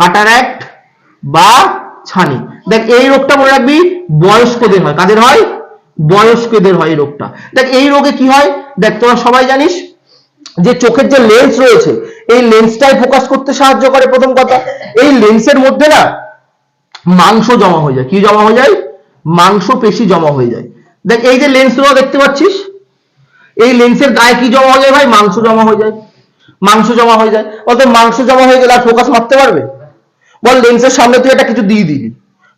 কাটারাক্ট বা ছানি। দেখ, এই রোগটা মনে রাখবি, বয়স্কদের হয়। কাদের হয়? বয়স্কদের হয় এই রোগটা। দেখ, এই রোগে কি হয়? দেখ, তোরা সবাই জানিস যে চোখের যে লেন্স রয়েছে, এই লেন্সটাই ফোকাস করতে সাহায্য করে, প্রথম কথা। এই লেন্সের মধ্যে না, মাংস জমা হয়ে যায়। কি জমা হয়ে যায়? মাংস পেশি জমা হয়ে যায়। দেখ, এই যে লেন্সগুলো দেখতে পাচ্ছিস? এই লেন্সের গায়ে কি জমা হয়ে যায় ভাই? মাংস জমা হয়ে যায়। মাংস জমা হয়ে যায়। অত মাংস জমা হয়ে গেলে আর ফোকাস মারতে পারবে? বল লেন্সের সামনে তুই একটা কিছু দিয়ে দিলি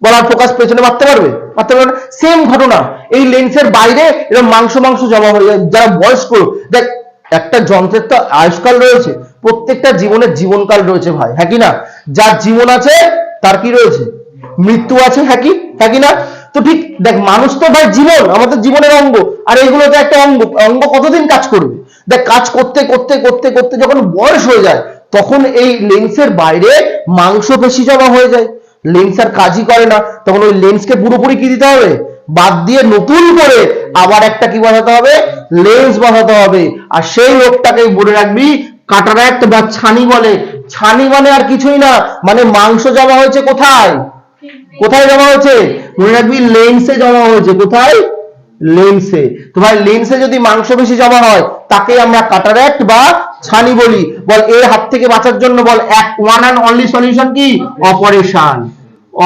বল আর ফোকাস পেছনে মারতে পারবে? মারতে পারবে সেম ঘটনা। এই লেন্সের বাইরে এরকম মাংস মাংস জমা হয়ে যায়। যারা বয়স্ক, দেখ, একটা যন্ত্রের তো আয়ুষ্কাল রয়েছে। প্রত্যেকটা জীবনের জীবনকাল রয়েছে ভাই হ্যাঁ কি না? যার জীবন আছে, তার কি রয়েছে? মৃত্যু আছে হ্যাঁ কি? হ্যাঁ কি না? তো ঠিক, দেখ, মানুষ তো ভাই জীবন, আমাদের জীবনের অঙ্গ। আর এইগুলো তো একটা অঙ্গ অঙ্গ কতদিন কাজ করবে? দেখ, কাজ করতে করতে করতে করতে যখন বয়স হয়ে যায়, তখন এই লেন্সের বাইরে মাংসপেশি জমা হয়ে যায়। লেন্স আর কাজই করে না। তখন ওই লেন্সকে পুরোপুরি কি দিতে হবে? বাদ দিয়ে নতুন করে আবার একটা কি বসাতে হবে? লেন্স বসাতে হবে। আর সেই রোগটাকে বলে রাখবি কাটারাক্ট বা ছানি বলে। ছানি মানে আর কিছুই না মানে মাংস জমা হয়েছে কোথায়? কোথায় জমা হয়েছে? মনে রাখবি লেন্সে জমা হয়েছে। কোথায়? লেন্সে তো ভাই লেন্সে যদি মাংস বেশি জমা হয়, তাকে আমরা কাটারাক্ট বা ছানি বলি। বল, এর হাত থেকে বাঁচার জন্য বল, এক ওয়ান অ্যান্ড অনলি সলিউশন কি? অপারেশন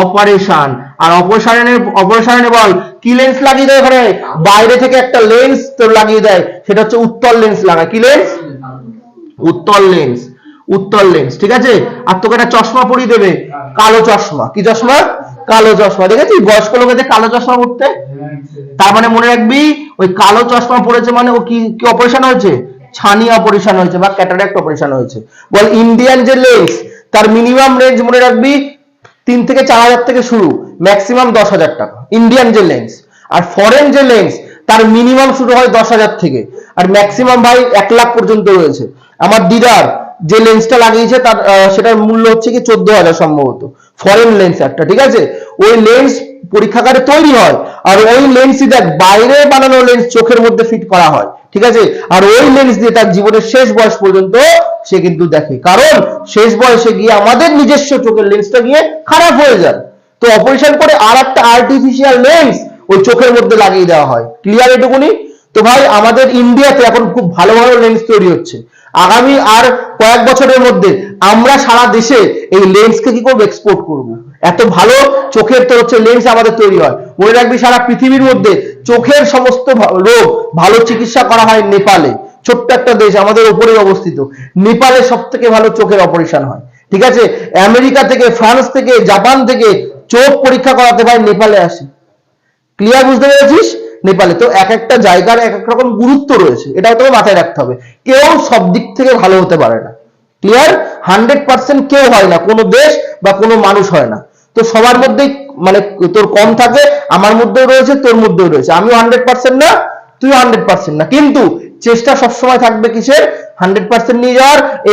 অপারেশন আর অপারেশনের অপারেশনে বল, কি লেন্স লাগিয়ে দেয় এখানে বাইরে থেকে একটা লেন্স তোর লাগিয়ে দেয়। সেটা হচ্ছে উত্তল লেন্স লাগায়। কি লেন্স উত্তল লেন্স উত্তল লেন্স ঠিক আছে? আর তোকে একটা চশমা পরিয়ে দেবে। কালো চশমা। কি চশমা? কালো চশমা, দেখেছিস? বয়স্ক লোকেদের কালো চশমা পড়তে তার মানে মনে রাখবি, ওই কালো চশমা পড়েছে মানে ও কি কি অপারেশন হয়েছে? ছানি অপারেশন হয়েছে বা ক্যাটারাক্ট অপারেশন হয়েছে। বল ইন্ডিয়ান যে লেন্স তার মিনিমাম রেঞ্জ মনে রাখবি, তিন থেকে চার হাজার থেকে শুরু ম্যাক্সিমাম দশ হাজার টাকা। ইন্ডিয়ান যে লেন্স আর ফরেন যে লেন্স তার মিনিমাম শুরু হয় দশ হাজার থেকে। আর ম্যাক্সিমাম ভাই এক লাখ পর্যন্ত রয়েছে। আমার দিদার যে লেন্সটা লাগিয়েছে, তার সেটার মূল্য হচ্ছে কি, চোদ্দ হাজার সম্ভবত। ফরেন লেন্স একটা, ঠিক আছে? ওই লেন্স পরীক্ষাগারে তৈরি হয়, আর ওই লেন্সই দেখ, বাইরে বানানো লেন্স চোখের মধ্যে ফিট করা হয়, ঠিক আছে? আর ওই লেন্স দিয়ে তার জীবনের শেষ বয়স পর্যন্ত সে কিন্তু দেখে, কারণ শেষ বয়সে গিয়ে আমাদের নিজস্ব চোখের লেন্সটা গিয়ে খারাপ হয়ে যায়। তো অপারেশন করে আর একটা আর্টিফিশিয়াল লেন্স ওই চোখের মধ্যে লাগিয়ে দেওয়া হয়। ক্লিয়ার এটুকুনি? তো ভাই, আমাদের ইন্ডিয়াতে এখন খুব ভালো ভালো লেন্স তৈরি হচ্ছে। আগামী আর কয়েক বছরের মধ্যে আমরা সারা দেশে এই লেন্সকে কি করব? এক্সপোর্ট করব। এত ভালো চোখের তো হচ্ছে লেন্স আমাদের তৈরি হয়। মনে রাখবি, সারা পৃথিবীর মধ্যে চোখের সমস্ত রোগ ভালো চিকিৎসা করা হয় নেপালে। ছোট্ট একটা দেশ আমাদের উপরে অবস্থিত। নেপালে সব থেকে ভালো চোখের অপারেশন হয়। ঠিক আছে? আমেরিকা থেকে, ফ্রান্স থেকে, জাপান থেকে চোখ পরীক্ষা করাতে ভাই নেপালে আসে। ক্লিয়ার বুঝতে পেরেছিস? নেপালে। তো এক একটা জায়গার এক এক রকম গুরুত্ব রয়েছে, এটা তোকে মাথায় রাখতে হবে। কেউ সব দিক থেকে ভালো হতে পারে না। ক্লিয়ার হান্ড্রেড পার্সেন্ট কেউ হয় না, কোনো দেশ বা কোনো মানুষ হয় না। তো সবার মধ্যেই মানে তোর কম থাকে, আমার মধ্যেও রয়েছে, তোর মধ্যেও রয়েছে। আমিও হান্ড্রেড পার্সেন্ট না তুই হান্ড্রেড পার্সেন্ট না। কিন্তু চেষ্টা সবসময় থাকবে কিসের? হান্ড্রেড পার্সেন্ট নিয়ে যাওয়ার।